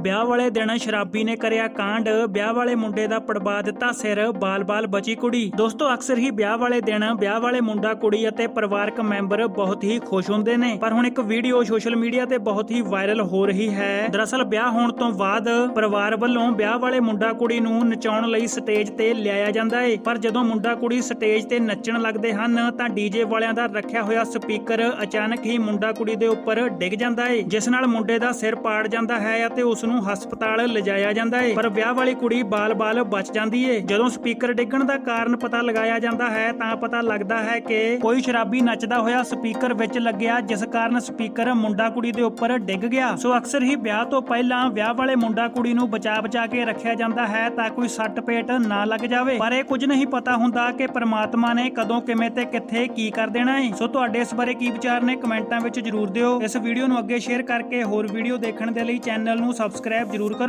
ਵਿਆਹ ਵਾਲੇ ਦਿਨ ਸ਼ਰਾਬੀ ਨੇ ਕਰਿਆ ਕਾਂਡ। ਵਿਆਹ ਵਾਲੇ ਮੁੰਡੇ ਦਾ ਪੜਵਾ ਦਿੱਤਾ ਸਿਰ, ਬਾਲ-ਬਾਲ ਬਚੀ ਕੁੜੀ। ਦੋਸਤੋ, ਅਕਸਰ ਹੀ ਵਿਆਹ ਵਾਲੇ ਦਿਨ ਵਿਆਹ ਵਾਲੇ ਮੁੰਡਾ, ਕੁੜੀ ਅਤੇ ਪਰਿਵਾਰਕ ਮੈਂਬਰ ਬਹੁਤ ਹੀ ਖੁਸ਼ ਹੁੰਦੇ ਨੇ। ਪਰ ਹੁਣ ਇੱਕ ਵੀਡੀਓ ਸੋਸ਼ਲ ਮੀਡੀਆ ਤੇ ਬਹੁਤ ਹੀ ਵਾਇਰਲ ਹੋ ਰਹੀ ਹੈ। ਦਰਅਸਲ, ਵਿਆਹ ਹੋਣ ਤੋਂ ਬਾਅਦ ਪਰਿਵਾਰ ਵੱਲੋਂ ਵਿਆਹ ਵਾਲੇ ਮੁੰਡਾ, ਕੁੜੀ ਨੂੰ ਨਚਾਉਣ ਲਈ ਸਟੇਜ ਤੇ ਲਿਆਇਆ ਜਾਂਦਾ ਏ। ਪਰ ਜਦੋਂ ਮੁੰਡਾ, ਕੁੜੀ ਸਟੇਜ ਤੇ ਨੱਚਣ ਲੱਗਦੇ ਹਨ, ਤਾਂ ਡੀਜੇ ਵਾਲਿਆਂ ਦਾ ਰੱਖਿਆ ਹੋਇਆ ਸਪੀਕਰ ਅਚਾਨਕ ਹੀ ਮੁੰਡਾ, ਕੁੜੀ ਦੇ ਉੱਪਰ ਡਿੱਗ ਜਾਂਦਾ ਏ, ਜਿਸ ਨਾਲ ਮੁੰਡੇ ਦਾ ਸਿਰ ਪਾੜ ਜਾਂਦਾ ਹੈ ਅਤੇ ਉਸ ਨੂੰ ਹਸਪਤਾਲ ਲਿਜਾਇਆ ਜਾਂਦਾ ਹੈ ਪਰ ਵਿਆਹ ਵਾਲੀ ਕੁੜੀ ਬਾਲ-ਬਾਲ ਬਚ ਜਾਂਦੀ ਹੈ ਜਦੋਂ ਸਪੀਕਰ ਡਿੱਗਣ ਦਾ ਕਾਰਨ ਪਤਾ ਲਗਾਇਆ ਜਾਂਦਾ ਹੈ, ਤਾਂ ਪਤਾ ਲੱਗਦਾ ਹੈ ਕਿ ਕੋਈ ਸ਼ਰਾਬੀ ਨੱਚਦਾ ਹੋਇਆ ਸਪੀਕਰ ਵਿੱਚ ਲੱਗਿਆ, ਜਿਸ ਕਾਰਨ ਸਪੀਕਰ ਮੁੰਡਾ ਕੁੜੀ ਦੇ ਉੱਪਰ ਡਿੱਗ ਗਿਆ। ਸੋ ਅਕਸਰ ਹੀ ਵਿਆਹ ਤੋਂ ਪਹਿਲਾਂ ਵਿਆਹ ਵਾਲੇ ਮੁੰਡਾ ਕੁੜੀ ਨੂੰ ਬਚਾ-ਬਚਾ ਕੇ ਰੱਖਿਆ ਜਾਂਦਾ ਹੈ, ਤਾਂ ਕੋਈ ਸੱਟ ਪੇਟ ਨਾ ਲੱਗ ਜਾਵੇ। ਪਰ ਇਹ ਕੁਝ ਨਹੀਂ ਪਤਾ ਹੁੰਦਾ ਕਿ ਪ੍ਰਮਾਤਮਾ ਨੇ ਕਦੋਂ, ਕਿਵੇਂ ਤੇ ਕਿੱਥੇ ਕੀ ਕਰ ਦੇਣਾ ਹੈ ਸੋ ਤੁਹਾਡੇ ਇਸ ਬਾਰੇ ਕੀ ਵਿਚਾਰ ਨੇ ਕਮੈਂਟਾਂ ਵਿੱਚ ਜਰੂਰ ਦਿਓ। ਇਸ ਵੀਡੀਓ ਨੂੰ ਅੱਗੇ ਸ਼ੇਅਰ ਕਰਕੇ ਹੋਰ ਵੀਡੀਓ ਦੇਖਣ ਦੇ ਲਈ ਚੈਨਲ ਨੂੰ ਸਬਸਕ੍ਰਾਈਬ ਜਰੂਰ ਕਰੋ।